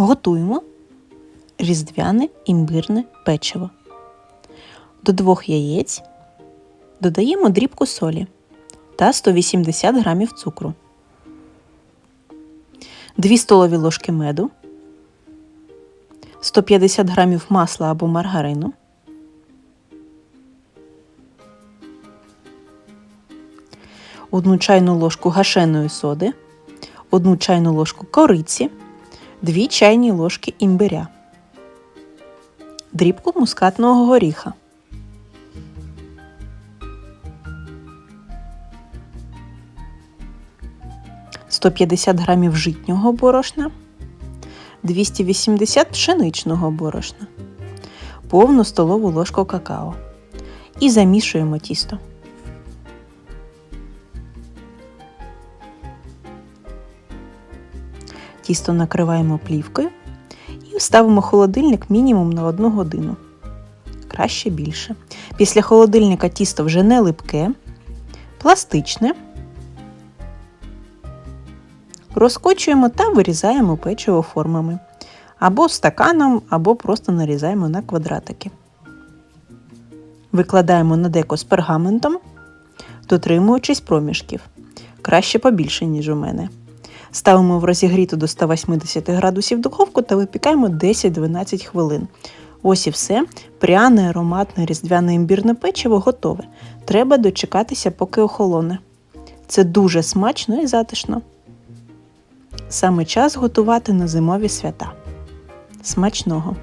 Готуємо різдвяне імбирне печиво. До двох яєць додаємо дрібку солі та 180 г цукру, 2 столові ложки меду, 150 г масла або маргарину, одну чайну ложку гашеної соди, одну чайну ложку кориці, 2 чайні ложки імбиря, дрібку мускатного горіха. – 150 грамів житнього борошна, 280 пшеничного борошна, повну столову ложку какао. І замішуємо тісто. Тісто накриваємо плівкою і ставимо холодильник мінімум на 1 годину. Краще більше. Після холодильника тісто вже не липке, пластичне. Розкочуємо та вирізаємо печиво формами. Або стаканом, або просто нарізаємо на квадратики. Викладаємо на деко з пергаментом, дотримуючись проміжків. Краще побільше, ніж у мене. Ставимо в розігріту до 180 градусів духовку та випікаємо 10-12 хвилин. Ось і все. Пряне, ароматне різдвяне імбірне печиво готове. Треба дочекатися, поки охолоне. Це дуже смачно і затишно. Саме час готувати на зимові свята. Смачного!